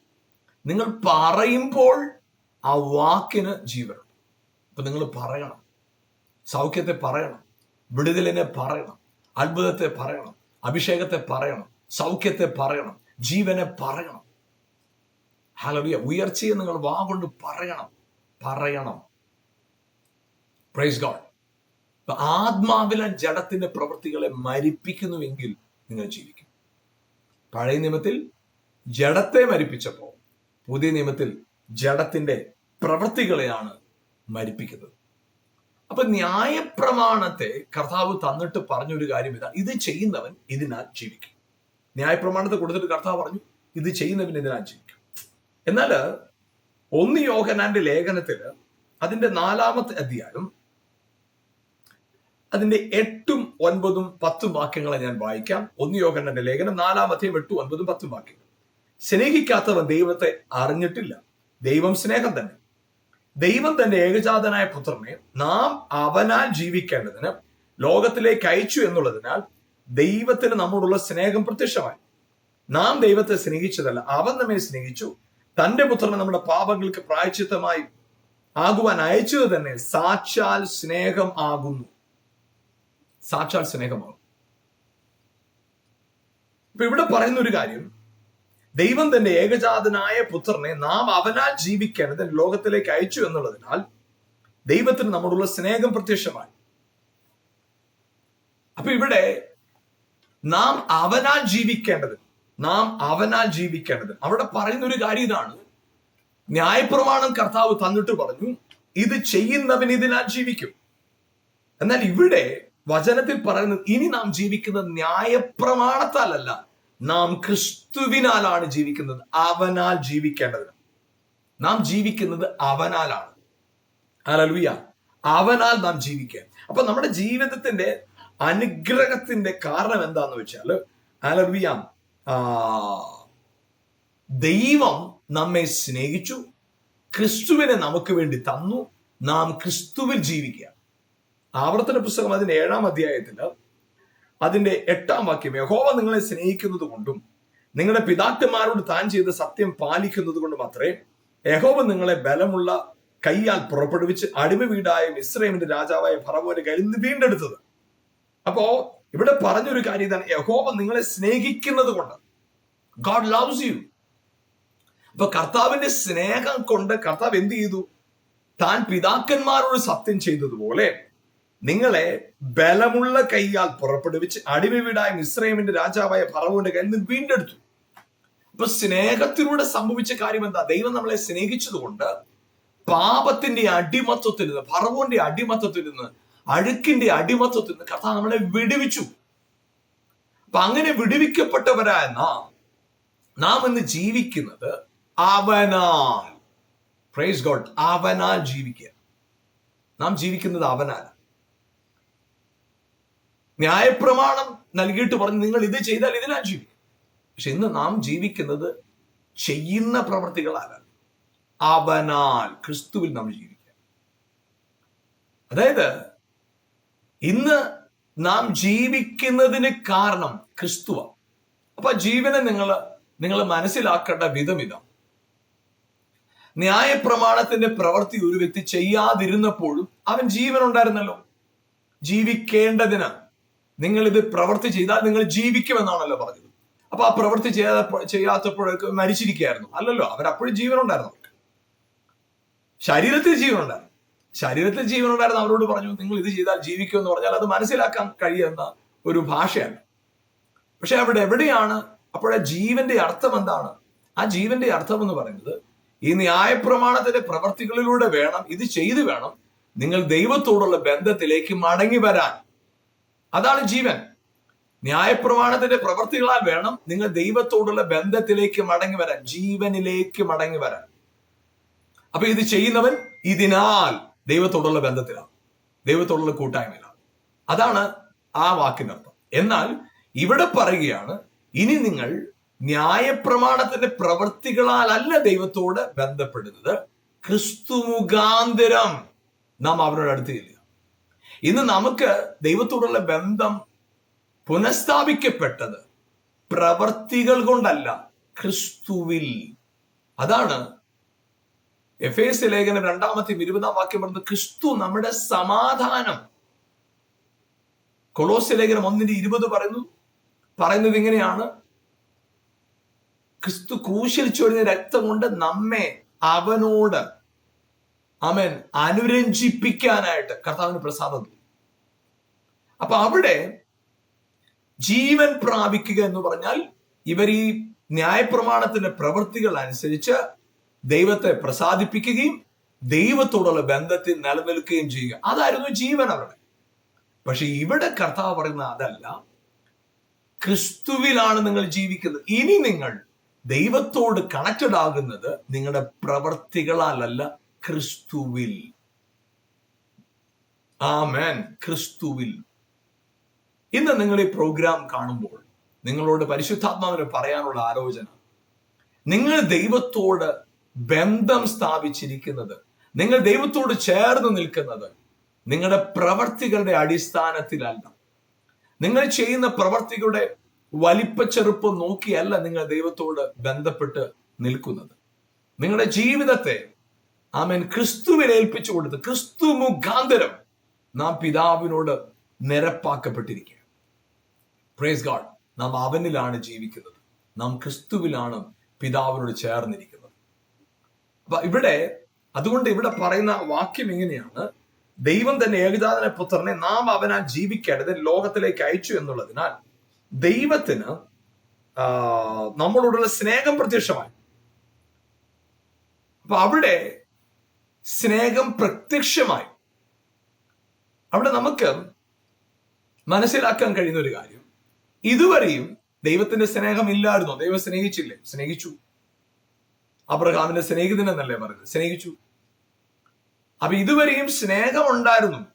നിങ്ങൾ പറയുമ്പോൾ ആ വാക്കിന് ജീവനുണ്ട്. അപ്പൊ നിങ്ങൾ പറയണം. സൗഖ്യത്തെ പറയണം. വിടുതലിനെ പറയണം. അത്ഭുതത്തെ പറയണം. അഭിഷേകത്തെ പറയണം. സൗഖ്യത്തെ പറയണം. ജീവനെ പറയണം. ഹാലറിയ ഉയർച്ചയെ നിങ്ങൾ വാ കൊണ്ട് പറയണം. പറയണം. പ്രൈസ് ഗോഡ് ആത്മാവിലെ ജഡത്തിന്റെ പ്രവൃത്തികളെ മരിപ്പിക്കുന്നുവെങ്കിൽ നിങ്ങൾ ജീവിക്കും. പഴയ നിയമത്തിൽ ജഡത്തെ മരിപ്പിച്ചപ്പോൾ പുതിയ നിയമത്തിൽ ജഡത്തിന്റെ പ്രവൃത്തികളെയാണ് മരിപ്പിക്കുന്നത്. അപ്പൊ ന്യായപ്രമാണത്തെ കർത്താവ് തന്നിട്ട് പറഞ്ഞൊരു കാര്യം ഇതാ ഇത് ചെയ്യുന്നവൻ ഇതിനാൽ ജീവിക്കും. ന്യായപ്രമാണത്തെ കൊടുത്തിട്ട് കർത്താവ് പറഞ്ഞു ഇത് ചെയ്യുന്നവൻ ഇതിനാൽ ജീവിക്കും. എന്നാൽ ഒന്ന് യോഹനാന്റെ ലേഖനത്തിൽ അതിന്റെ നാലാമത്തെ അധ്യായം അതിന്റെ എട്ടും ഒൻപതും പത്തും വാക്യങ്ങളെ ഞാൻ വായിക്കാം. ഒന്ന് യോഹനാന്റെ ലേഖനം നാലാമത്തെയും എട്ടും ഒൻപതും പത്തും വാക്യങ്ങൾ. സ്നേഹിക്കാത്തവൻ ദൈവത്തെ അറിഞ്ഞിട്ടില്ല. ദൈവം സ്നേഹം തന്നെ. ദൈവം തന്റെ ഏകജാതനായ പുത്രനെ നാം അവനാൽ ജീവിക്കേണ്ടതിന് ലോകത്തിലേക്ക് അയച്ചു എന്നുള്ളതിനാൽ ദൈവത്തിന് നമ്മോടുള്ള സ്നേഹം പ്രത്യക്ഷമായി. നാം ദൈവത്തെ സ്നേഹിച്ചതല്ല അവൻ നമ്മെ സ്നേഹിച്ചു. തന്റെ പുത്രനെ നമ്മുടെ പാപങ്ങൾക്ക് പ്രായച്ചിത്തമായി ആകുവാൻ അയച്ചത് തന്നെ സാക്ഷാൽ സ്നേഹം ആകുന്നു. സാക്ഷാൽ സ്നേഹമാകും ഇപ്പൊ ഇവിടെ പറയുന്ന ഒരു കാര്യം ദൈവം തന്റെ ഏകജാതനായ പുത്രനെ നാം അവനാൽ ജീവിക്കാൻ തന്റെ ലോകത്തിലേക്ക് അയച്ചു എന്നുള്ളതിനാൽ ദൈവത്തിന് നമ്മോടുള്ള സ്നേഹം പ്രത്യക്ഷമായി. അപ്പൊ ഇവിടെ നാം അവനാൽ ജീവിക്കേണ്ടത് നാം അവനാൽ ജീവിക്കേണ്ടത്. അവിടെ പറയുന്ന ഒരു കാര്യം ഇതാണ്. ന്യായപ്രമാണം കർത്താവ് തന്നിട്ട് പറഞ്ഞു ഇത് ചെയ്യുന്നവൻ ഇതിനാൽ ജീവിക്കും. എന്നാൽ ഇവിടെ വചനത്തിൽ പറയുന്നത് ഇനി നാം ജീവിക്കുന്ന ന്യായപ്രമാണത്താലല്ല. നാം ക്രിസ്തുവിനാലാണ് ജീവിക്കുന്നത്. അവനാൽ ജീവിക്കേണ്ടത് നാം ജീവിക്കുന്നത് അവനാലാണ്. അലലുയ അവനാൽ നാം ജീവിക്കുക. അപ്പൊ നമ്മുടെ ജീവിതത്തിന്റെ അനുഗ്രഹത്തിന്റെ കാരണം എന്താന്ന് വെച്ചാൽ അലലുയ ദൈവം നമ്മെ സ്നേഹിച്ചു. ക്രിസ്തുവിനെ നമുക്ക് വേണ്ടി തന്നു. നാം ക്രിസ്തുവിൽ ജീവിക്കുക. ആവർത്തന പുസ്തകം അതിന്റെ ഏഴാം അധ്യായത്തിൽ അതിന്റെ എട്ടാം വാക്യം യഹോവ നിങ്ങളെ സ്നേഹിക്കുന്നത് കൊണ്ടും നിങ്ങളുടെ പിതാക്കന്മാരോട് താൻ ചെയ്ത സത്യം പാലിക്കുന്നത് കൊണ്ടും അത്രേ യഹോവ നിങ്ങളെ ബലമുള്ള കൈയാൽ പുറപ്പെടുവിച്ച് അടിമ വീടായ ഇസ്രൈമിന്റെ രാജാവായ ഫറവോനെ നിന്ന് വീണ്ടെടുത്തത്. അപ്പോ ഇവിടെ പറഞ്ഞൊരു കാര്യം ഇതാണ് യഹോവ നിങ്ങളെ സ്നേഹിക്കുന്നത് കൊണ്ട് ഗോഡ് ലവ്സ് യു അപ്പൊ കർത്താവിന്റെ സ്നേഹം കൊണ്ട് കർത്താവ് എന്ത് ചെയ്തു? താൻ പിതാക്കന്മാരോട് സത്യം ചെയ്തതുപോലെ നിങ്ങളെ ബലമുള്ള കൈയാൽ പുറപ്പെടുവിച്ച് അടിമ വീടായ മിശ്രമിന്റെ രാജാവായ ഫറവോന്റെ കയ്യിൽ നിന്ന് വീണ്ടെടുത്തു. അപ്പൊ സ്നേഹത്തിലൂടെ സംഭവിച്ച കാര്യം എന്താ ദൈവം നമ്മളെ സ്നേഹിച്ചതുകൊണ്ട് പാപത്തിന്റെ അടിമത്വത്തിൽ നിന്ന് ഫറവോന്റെ അടിമത്വത്തിൽ നിന്ന് അഴുക്കിന്റെ അടിമത്വത്തിൽ നിന്ന് കർത്താവ് നമ്മളെ വിടുവിച്ചു. അപ്പൊ അങ്ങനെ വിടുവിക്കപ്പെട്ടവരായ നാം നാം ഇന്ന് ജീവിക്കുന്നത് അവനാൽ. പ്രൈസ് ഗോഡ് അവനാൽ ജീവിക്കുക. നാം ജീവിക്കുന്നത് അവനാൽ ന്യായപ്രമാണം നൽകിയിട്ട് പറഞ്ഞു നിങ്ങൾ ഇത് ചെയ്താൽ ഇതിനാ ജീവിക്കും. പക്ഷെ ഇന്ന് നാം ജീവിക്കുന്നത് ചെയ്യുന്ന പ്രവർത്തികളാലാണ്. അവനാൽ ക്രിസ്തുവിൽ നാം ജീവിക്കുക. അതായത് ഇന്ന് നാം ജീവിക്കുന്നതിന് കാരണം ക്രിസ്തുവ അപ്പൊ ജീവനെ നിങ്ങൾ നിങ്ങൾ മനസ്സിലാക്കേണ്ട വിധം ഇതാ. ന്യായപ്രമാണത്തിന്റെ പ്രവൃത്തി ഒരു വ്യക്തി ചെയ്യാതിരുന്നപ്പോഴും അവൻ ജീവനുണ്ടായിരുന്നല്ലോ. ജീവിക്കേണ്ടതിന് നിങ്ങൾ ഇത് പ്രവൃത്തി ചെയ്താൽ നിങ്ങൾ ജീവിക്കുമെന്നാണല്ലോ പറഞ്ഞത്. അപ്പൊ ആ പ്രവൃത്തി ചെയ്യാതെ ചെയ്യാത്തപ്പോഴൊക്കെ മരിച്ചിരിക്കുകയായിരുന്നു. അല്ലല്ലോ അവരപ്പോഴും ജീവനുണ്ടായിരുന്നു അവർക്ക്. ശരീരത്തിൽ ജീവനുണ്ടായിരുന്നു. ശരീരത്തിൽ ജീവനുണ്ടായിരുന്നു അവരോട് പറഞ്ഞു നിങ്ങൾ ഇത് ചെയ്താൽ ജീവിക്കും എന്ന് പറഞ്ഞാൽ അത് മനസ്സിലാക്കാൻ കഴിയുന്ന ഒരു ഭാഷയാണ്. പക്ഷെ അവിടെ എവിടെയാണ് അപ്പോഴെ ജീവന്റെ അർത്ഥം എന്താണ്? ആ ജീവന്റെ അർത്ഥം എന്ന് പറയുന്നത് ഈ ന്യായപ്രമാണത്തിന്റെ പ്രവർത്തികളിലൂടെ വേണം ഇത് ചെയ്തു വേണം നിങ്ങൾ ദൈവത്തോടുള്ള ബന്ധത്തിലേക്ക് മടങ്ങി വരാൻ. അതാണ് ജീവൻ. ന്യായപ്രമാണത്തിന്റെ പ്രവൃത്തികളാൽ വേണം നിങ്ങൾ ദൈവത്തോടുള്ള ബന്ധത്തിലേക്ക് മടങ്ങി വരാൻ ജീവനിലേക്ക് മടങ്ങി വരാൻ. അപ്പൊ ഇത് ചെയ്യുന്നവൻ ഇതിനാൽ ദൈവത്തോടുള്ള ബന്ധത്തിലാണ് ദൈവത്തോടുള്ള കൂട്ടായ്മയിലാണ്. അതാണ് ആ വാക്കിനർത്ഥം എന്നാൽ ഇവിടെ പറയുകയാണ് ഇനി നിങ്ങൾ ന്യായപ്രമാണത്തിന്റെ പ്രവർത്തികളാലല്ല ദൈവത്തോട് ബന്ധപ്പെടുന്നത് ക്രിസ്തു മുഖാന്തരം നാം അവരോട് അടുത്ത് ചെല്ലുക. ഇന്ന് നമുക്ക് ദൈവത്തോടുള്ള ബന്ധം പുനഃസ്ഥാപിക്കപ്പെട്ടത് പ്രവർത്തികൾ കൊണ്ടല്ല ക്രിസ്തുവിൽ. അതാണ് എഫ് എസ് ലേഖനം രണ്ടാമത്തെ ഇരുപതാം വാക്യം പറഞ്ഞത് ക്രിസ്തു നമ്മുടെ സമാധാനം. കൊളോസ് ലേഖനം ഒന്നിന്റെ ഇരുപത് പറയുന്നു. പറയുന്നത് ഇങ്ങനെയാണ്. ക്രിസ്തു ക്രൂശിൽ ചൊരിഞ്ഞ രക്തം കൊണ്ട് നമ്മെ അവനോട്. അവൻ അനുരഞ്ജിപ്പിക്കാനായിട്ട് കർത്താവിന് പ്രസാദം അപ്പൊ അവിടെ ജീവൻ പ്രാപിക്കുക എന്ന് പറഞ്ഞാൽ ഇവർ ഈ ന്യായപ്രമാണത്തിന്റെ പ്രവൃത്തികൾ അനുസരിച്ച് ദൈവത്തെ പ്രസാദിപ്പിക്കുകയും ദൈവത്തോടുള്ള ബന്ധത്തിൽ നിലനിൽക്കുകയും ചെയ്യുക. അതായിരുന്നു ജീവൻ അവരുടെ. പക്ഷെ ഇവിടെ കർത്താവ് പറയുന്ന അതല്ല. ക്രിസ്തുവിലാണ് നിങ്ങൾ ജീവിക്കുന്നത്. ഇനി നിങ്ങൾ ദൈവത്തോട് കണക്റ്റഡ് ആകുന്നത് നിങ്ങളുടെ പ്രവർത്തികളാലല്ല ക്രിസ്തുവിൽ. ആമേൻ. ക്രിസ്തുവിൽ. ഇന്ന് നിങ്ങൾ ഈ പ്രോഗ്രാം കാണുമ്പോൾ നിങ്ങളോട് പരിശുദ്ധാത്മാവിന് പറയാനുള്ള ആലോചന. നിങ്ങൾ ദൈവത്തോട് ബന്ധം സ്ഥാപിച്ചിരിക്കുന്നത് നിങ്ങൾ ദൈവത്തോട് ചേർന്ന് നിൽക്കുന്നത് നിങ്ങളുടെ പ്രവർത്തികളുടെ അടിസ്ഥാനത്തിലല്ല. നിങ്ങൾ ചെയ്യുന്ന പ്രവർത്തികളുടെ വലിപ്പച്ചെറുപ്പം നോക്കിയല്ല നിങ്ങൾ ദൈവത്തോട് ബന്ധപ്പെട്ട് നിൽക്കുന്നത്. നിങ്ങളുടെ ജീവിതത്തെ ആമൻ. ക്രിസ്തുവിനെ ഏൽപ്പിച്ചു കൊടുത്ത് ക്രിസ്തു മുഖാന്തരം നാം പിതാവിനോട് നിരപ്പാക്കപ്പെട്ടിരിക്കുക പ്രേസ് ഗാഡ് നാം അവനിലാണ് ജീവിക്കുന്നത്. നാം ക്രിസ്തുവിലാണ് പിതാവിനോട് ചേർന്നിരിക്കുന്നത്. അപ്പൊ ഇവിടെ അതുകൊണ്ട് ഇവിടെ പറയുന്ന വാക്യം എങ്ങനെയാണ് ദൈവം തന്നെ ഏകജാതന പുത്രനെ നാം അവനാൽ ജീവിക്കേണ്ടത് ലോകത്തിലേക്ക് അയച്ചു എന്നുള്ളതിനാൽ ദൈവത്തിന് നമ്മളോടുള്ള സ്നേഹം പ്രത്യക്ഷമായി. അപ്പൊ അവിടെ സ്നേഹം പ്രത്യക്ഷമായി. അവിടെ നമുക്ക് മനസ്സിലാക്കാൻ കഴിയുന്ന ഒരു കാര്യം. ഇതുവരെയും ദൈവത്തിന്റെ സ്നേഹം ഇല്ലായിരുന്നു. ദൈവം സ്നേഹിച്ചില്ലേ? സ്നേഹിച്ചു. അബ്രഹാമിന്റെ സ്നേഹിതനെന്നല്ലേ പറഞ്ഞത് സ്നേഹിച്ചു. അപ്പൊ ഇതുവരെയും സ്നേഹം ഉണ്ടായിരുന്നു.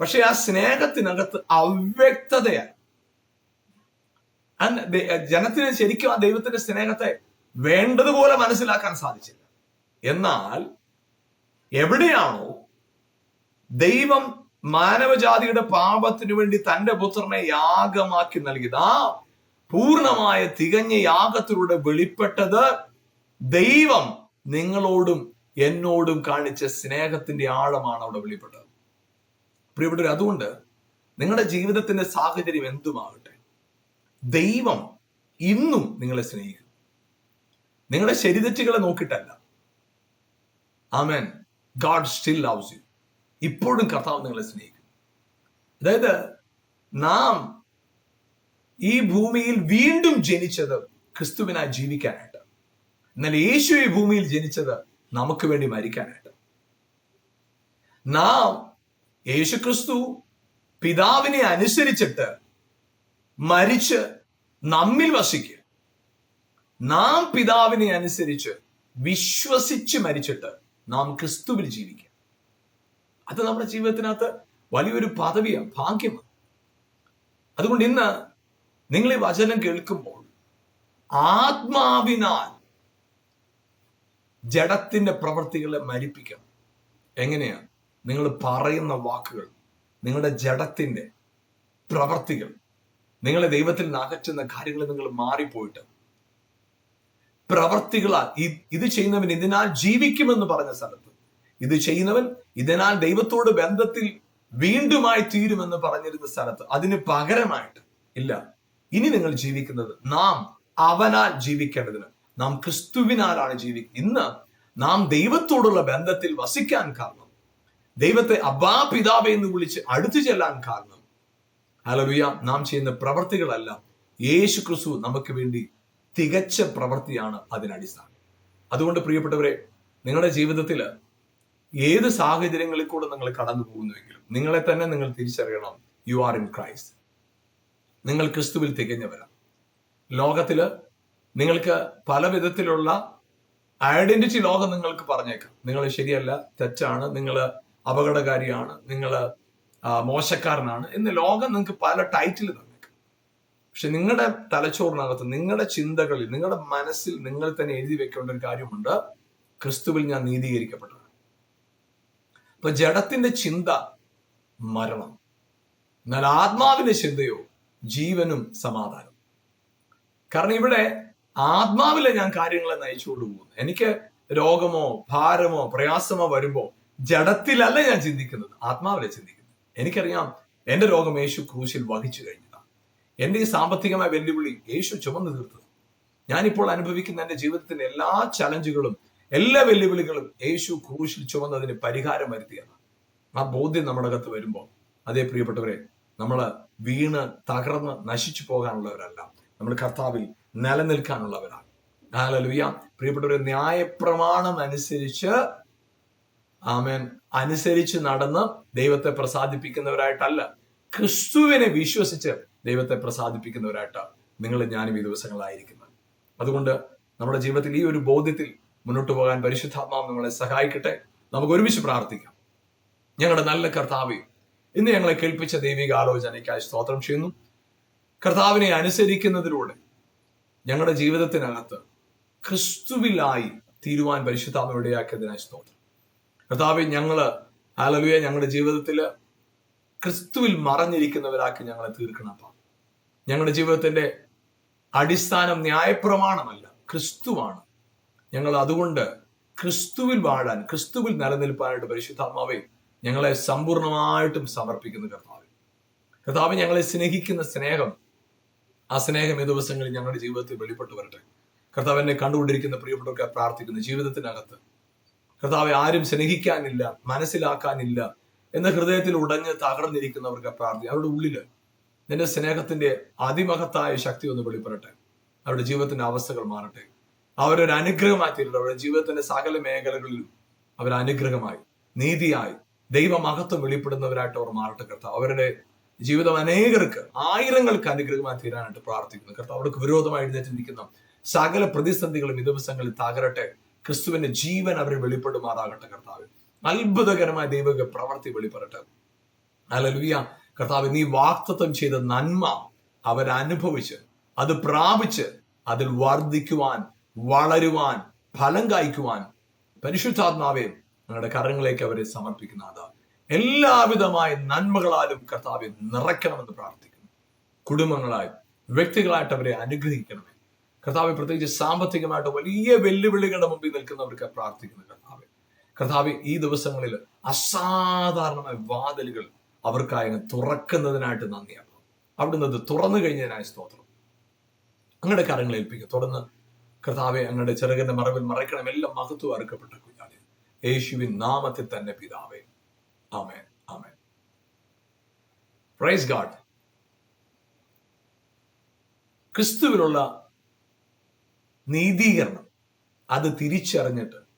പക്ഷെ ആ സ്നേഹത്തിനകത്ത് അവ്യക്തതയാണ് ജനത്തിന് ശരിക്കും ആ ദൈവത്തിന്റെ സ്നേഹത്തെ വേണ്ടതുപോലെ മനസ്സിലാക്കാൻ സാധിച്ചില്ല. എന്നാൽ എവിടെയാണോ ദൈവം മാനവജാതിയുടെ പാപത്തിനു വേണ്ടി തന്റെ പുത്രനെ യാഗമാക്കി നൽകിയത്. ആ പൂർണമായ തികഞ്ഞ യാഗത്തിലൂടെ വെളിപ്പെട്ടത് ദൈവം നിങ്ങളോടും എന്നോടും കാണിച്ച സ്നേഹത്തിന്റെ ആഴമാണ് അവിടെ വെളിപ്പെട്ടത്. പ്രിയപ്പെട്ടവർ അതുകൊണ്ട് നിങ്ങളുടെ ജീവിതത്തിന്റെ സാഹചര്യം എന്തുമാകട്ടെ? ദൈവം ഇന്നും നിങ്ങളെ സ്നേഹിക്കും നിങ്ങളുടെ ശരിതെറ്റുകളെ നോക്കിയിട്ടല്ല. ആമേൻ. ഗാഡ് സ്റ്റിൽ ലവ്സ് യു ഇപ്പോഴും കർത്താവ് നിങ്ങളെ സ്നേഹിക്കും. അതായത് നാം ഈ ഭൂമിയിൽ വീണ്ടും ജനിച്ചത് ക്രിസ്തുവിനായി ജീവിക്കാനായിട്ട്. എന്നാൽ യേശു ഈ ഭൂമിയിൽ ജനിച്ചത് നമുക്ക് വേണ്ടി മരിക്കാനായിട്ട്. നാം യേശു ക്രിസ്തു പിതാവിനെ അനുസരിച്ചിട്ട് മരിച്ച് നമ്മിൽ വസിക്കുക. നാം പിതാവിനെ അനുസരിച്ച് വിശ്വസിച്ച് മരിച്ചിട്ട് നാം ക്രിസ്തുവിൽ ജീവിക്കുക അത് നമ്മുടെ ജീവിതത്തിനകത്ത് വലിയൊരു പദവിയാണ് ഭാഗ്യമാണ്. അതുകൊണ്ട് ഇന്ന് നിങ്ങൾ ഈ വചനം കേൾക്കുമ്പോൾ ആത്മാവിനാൽ ജഡത്തിന്റെ പ്രവൃത്തികളെ മരിപ്പിക്കണം. എങ്ങനെയാണ്? നിങ്ങൾ പറയുന്ന വാക്കുകൾ നിങ്ങളുടെ ജഡത്തിന്റെ പ്രവർത്തികൾ നിങ്ങളെ ദൈവത്തിൽ നിന്ന് അകറ്റുന്ന കാര്യങ്ങൾ നിങ്ങൾ മാറിപ്പോയിട്ട് പ്രവർത്തികളാൽ ഇത് ചെയ്യുന്നവൻ ഇതിനാൽ ജീവിക്കുമെന്ന് പറഞ്ഞ സ്ഥലത്ത്. ഇത് ചെയ്യുന്നവൻ ഇതിനാൽ ദൈവത്തോട് ബന്ധത്തിൽ വീണ്ടുമായി തീരുമെന്ന് പറഞ്ഞിരുന്ന സ്ഥലത്ത്. അതിന് പകരമായിട്ട് ഇല്ല. ഇനി നിങ്ങൾ ജീവിക്കുന്നത് നാം അവനാൽ ജീവിക്കേണ്ടതിന്. നാം ക്രിസ്തുവിനാലാണ് ജീവിക്കുന്നത് ഇന്ന് നാം ദൈവത്തോടുള്ള ബന്ധത്തിൽ വസിക്കാൻ കാരണം ദൈവത്തെ അബാ പിതാവെ എന്ന് വിളിച്ച് അടുത്തു ചെല്ലാൻ കാരണം ഹലലുയ നാം ചെയ്യുന്ന പ്രവർത്തികളല്ല യേശു ക്രിസ്തു നമുക്ക് വേണ്ടി തികച്ച പ്രവൃത്തിയാണ് അതിനടിസ്ഥാനം. അതുകൊണ്ട് പ്രിയപ്പെട്ടവരെ നിങ്ങളുടെ ജീവിതത്തിൽ ഏത് സാഹചര്യങ്ങളിൽ കൂടെ നിങ്ങൾ കടന്നു പോകുന്നുവെങ്കിലും നിങ്ങളെ തന്നെ നിങ്ങൾ തിരിച്ചറിയണം യു ആർ ഇൻ ക്രൈസ്റ്റ് നിങ്ങൾ ക്രിസ്തുവിൽ തികഞ്ഞവരാണ്. ലോകത്തിൽ നിങ്ങൾക്ക് പല വിധത്തിലുള്ള ഐഡന്റിറ്റി ലോകം നിങ്ങൾക്ക് പറഞ്ഞേക്കാം. നിങ്ങൾ ശരിയല്ല തെറ്റാണ് നിങ്ങൾ അപകടകാരിയാണ് നിങ്ങൾ മോശക്കാരനാണ് എന്ന് ലോകം നിങ്ങൾക്ക് പല ടൈറ്റിൽ പക്ഷെ നിങ്ങളുടെ തലച്ചോറിനകത്ത് നിങ്ങളുടെ ചിന്തകളിൽ നിങ്ങളുടെ മനസ്സിൽ നിങ്ങൾ തന്നെ എഴുതി വെക്കേണ്ട ഒരു കാര്യമുണ്ട്. ക്രിസ്തുവിൽ ഞാൻ നീതീകരിക്കപ്പെട്ടത് അപ്പൊ ജഡത്തിന്റെ ചിന്ത മരണം. എന്നാൽ ആത്മാവിന്റെ ചിന്തയോ ജീവനും സമാധാനം കാരണം ഇവിടെ ആത്മാവിലെ ഞാൻ കാര്യങ്ങളെ നയിച്ചുകൊണ്ട് പോകുന്നു. എനിക്ക് രോഗമോ ഭാരമോ പ്രയാസമോ വരുമ്പോ ജഡത്തിലല്ല ഞാൻ ചിന്തിക്കുന്നത് ആത്മാവിലെ ചിന്തിക്കുന്നത്. എനിക്കറിയാം എന്റെ രോഗം യേശു ക്രൂശിൽ വഹിച്ചു കഴിഞ്ഞതാണ് എന്റെ ഈ സാമ്പത്തികമായ വെല്ലുവിളി യേശു ചുമന്നു തീർത്തത് ഞാനിപ്പോൾ അനുഭവിക്കുന്ന എന്റെ ജീവിതത്തിന്റെ എല്ലാ ചലഞ്ചുകളും എല്ലാ വെല്ലുവിളികളും യേശു ക്രൂശിൽ ചുമന്നതിന് പരിഹാരം വരുത്തിയതാണ്. ആ ബോധ്യം നമ്മുടെ അകത്ത് വരുമ്പോൾ അതേ പ്രിയപ്പെട്ടവരെ നമ്മൾ വീണ് തകർന്ന് നശിച്ചു പോകാനുള്ളവരല്ല. നമ്മൾ കർത്താവിൽ നിലനിൽക്കാനുള്ളവരാണ്. ഹാലലുയ പ്രിയപ്പെട്ടവരെ ന്യായപ്രമാണം അനുസരിച്ച് ആമേൻ അനുസരിച്ച് നടന്ന് ദൈവത്തെ പ്രസാദിപ്പിക്കുന്നവരായിട്ടല്ല ക്രിസ്തുവിനെ വിശ്വസിച്ച് ദൈവത്തെ പ്രസാദിപ്പിക്കുന്നവരായിട്ടാണ് നിങ്ങൾ ഞാനും ഈ ദിവസങ്ങളായിരിക്കുന്നത്. അതുകൊണ്ട് നമ്മുടെ ജീവിതത്തിൽ ഈ ഒരു ബോധ്യത്തിൽ മുന്നോട്ട് പോകാൻ പരിശുദ്ധാത്മാവ് നമ്മളെ സഹായിക്കട്ടെ. നമുക്ക് ഒരുമിച്ച് പ്രാർത്ഥിക്കാം. ഞങ്ങളുടെ നല്ല കർത്താവെ ഇന്ന് ഞങ്ങളെ കേൾപ്പിച്ച ദൈവിക ആലോചനയ്ക്കായി സ്തോത്രം ചെയ്യുന്നു. കർത്താവിനെ അനുസരിക്കുന്നതിലൂടെ ഞങ്ങളുടെ ജീവിതത്തിനകത്ത് ക്രിസ്തുവിലായി തീരുവാൻ പരിശുദ്ധാത്മ ഇടയാക്കിയതിനായി സ്തോത്രം. കർത്താവ് ഞങ്ങൾ ആലലുയ ഞങ്ങളുടെ ജീവിതത്തിൽ ക്രിസ്തുവിൽ മറഞ്ഞിരിക്കുന്നവരാക്കി ഞങ്ങളെ തീർക്കണപ്പ ഞങ്ങളുടെ ജീവിതത്തിന്റെ അടിസ്ഥാനം ന്യായപ്രമാണമല്ല. ക്രിസ്തുവാണ്. ഞങ്ങൾ അതുകൊണ്ട് ക്രിസ്തുവിൽ വാഴാൻ ക്രിസ്തുവിൽ നിലനിൽപ്പാനായിട്ട് പരിശുദ്ധാത്മാവെ ഞങ്ങളെ സമ്പൂർണമായിട്ടും സമർപ്പിക്കുന്നു കർത്താവ്. കർത്താവ് ഞങ്ങളെ സ്നേഹിക്കുന്ന സ്നേഹം ആ സ്നേഹം ഈ ദിവസങ്ങളിൽ ഞങ്ങളുടെ ജീവിതത്തിൽ വെളിപ്പെട്ടു വരട്ടെ? കർത്താവ് എന്നെ കണ്ടുകൊണ്ടിരിക്കുന്ന പ്രിയപ്പെട്ടവർക്ക് പ്രാർത്ഥിക്കുന്നു ജീവിതത്തിനകത്ത്. കർത്താവെ ആരും സ്നേഹിക്കാനില്ല മനസ്സിലാക്കാനില്ല എന്ന ഹൃദയത്തിൽ ഉടഞ്ഞ് തകർന്നിരിക്കുന്നവർക്ക് പ്രാർത്ഥി അവരുടെ ഉള്ളിൽ നിന്റെ സ്നേഹത്തിന്റെ അതിമഹത്തായ ശക്തി ഒന്ന് വെളിപ്പെടട്ടെ. അവരുടെ ജീവിതത്തിന്റെ അവസ്ഥകൾ മാറട്ടെ. അവരൊരു അനുഗ്രഹമായി തീരട്ടെ. അവരുടെ ജീവിതത്തിന്റെ സകല മേഖലകളിലും അവർ അനുഗ്രഹമായി നീതിയായി ദൈവമഹത്വം വെളിപ്പെടുന്നവരായിട്ട് അവർ മാറട്ടെ കർത്താവ്. അവരുടെ ജീവിതം അനേകർക്ക് ആയിരങ്ങൾക്ക് അനുഗ്രഹമായി തീരാനായിട്ട് പ്രാർത്ഥിക്കുന്നു. കർത്താവ് അവർക്ക് വിരോധമായി എഴുന്നേറ്റിരിക്കുന്ന സകല പ്രതിസന്ധികളും ഈ ദിവസങ്ങളിൽ തകരട്ടെ. ക്രിസ്തുവിന്റെ ജീവൻ അവരെ വെളിപ്പെടുമാറാകട്ടെ കർത്താവ്. അത്ഭുതകരമായ ദൈവിക പ്രവർത്തി വെളിപ്പെടട്ടെ. അലലുയ കർത്താവ് നീ വാക്തത്വം ചെയ്ത നന്മ അവരനുഭവിച്ച് അത് പ്രാപിച്ച് അതിൽ വർദ്ധിക്കുവാൻ വളരുവാൻ ഫലം കായ്ക്കുവാൻ പരിശുദ്ധാത്മാവെ ഞങ്ങളുടെ കരങ്ങളിലേക്ക് അവരെ സമർപ്പിക്കുന്ന അതാ എല്ലാവിധമായ നന്മകളാലും കർത്താവെ നിറയ്ക്കണമെന്ന് പ്രാർത്ഥിക്കുന്നു. കുടുംബങ്ങളായി വ്യക്തികളായിട്ട് അവരെ അനുഗ്രഹിക്കണമേ. കർത്താവ് പ്രത്യേകിച്ച് സാമ്പത്തികമായിട്ട് വലിയ വെല്ലുവിളികളുടെ മുമ്പിൽ നിൽക്കുന്നവർക്ക് പ്രാർത്ഥിക്കുന്നു കർത്താവ്. കർത്താവ് ഈ ദിവസങ്ങളിൽ അസാധാരണമായ വാതിലുകൾ അവർക്കായി തുറക്കുന്നതിനായിട്ട് നന്ദിയാണ് അവിടുന്ന് അത് തുറന്നു കഴിഞ്ഞതിനായ സ്തോത്രം. അങ്ങയുടെ കരങ്ങൾ ഏൽപ്പിക്കുക. തുടർന്ന് കർത്താവെ അങ്ങയുടെ ചെറുകന്റെ മറവിൽ മറയ്ക്കണം. എല്ലാം മഹത്വം അറുക്കപ്പെട്ട കുഞ്ഞാലെ യേശുവിൻ നാമത്തിൽ തന്നെ പിതാവേ. ആമേൻ. ആമേൻ. പ്രൈസ് ഗാഡ് ക്രിസ്തുവിലുള്ള നീതീകരണം അത് തിരിച്ചറിഞ്ഞിട്ട്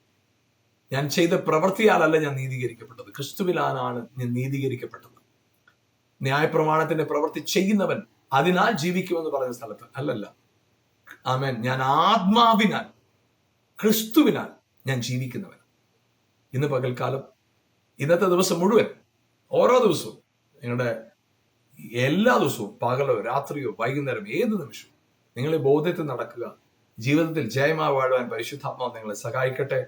ഞാൻ ചെയ്ത പ്രവൃത്തിയാലല്ല ഞാൻ നീതീകരിക്കപ്പെട്ടത്. ക്രിസ്തുവിലാണ് ഞാൻ നീതീകരിക്കപ്പെട്ടത്. ന്യായപ്രമാണത്തിന്റെ പ്രവൃത്തി ചെയ്യുന്നവൻ അതിനാൽ ജീവിക്കുമെന്ന് പറയുന്ന സ്ഥലത്ത് അല്ലല്ല. ആമേൻ. ഞാൻ ആത്മാവിനാൽ ക്രിസ്തുവിനാൽ ഞാൻ ജീവിക്കുന്നവൻ. ഇന്ന് പകൽക്കാലം ഇന്നത്തെ ദിവസം മുഴുവൻ ഓരോ ദിവസവും നിങ്ങളുടെ എല്ലാ ദിവസവും പകലോ രാത്രിയോ വൈകുന്നേരം ഏത് നിമിഷവും നിങ്ങൾ ബോധ്യത്തിൽ നടക്കുക. ജീവിതത്തിൽ ജയമായി വാഴുവാൻ പരിശുദ്ധാത്മാവ് നിങ്ങളെ സഹായിക്കട്ടെ.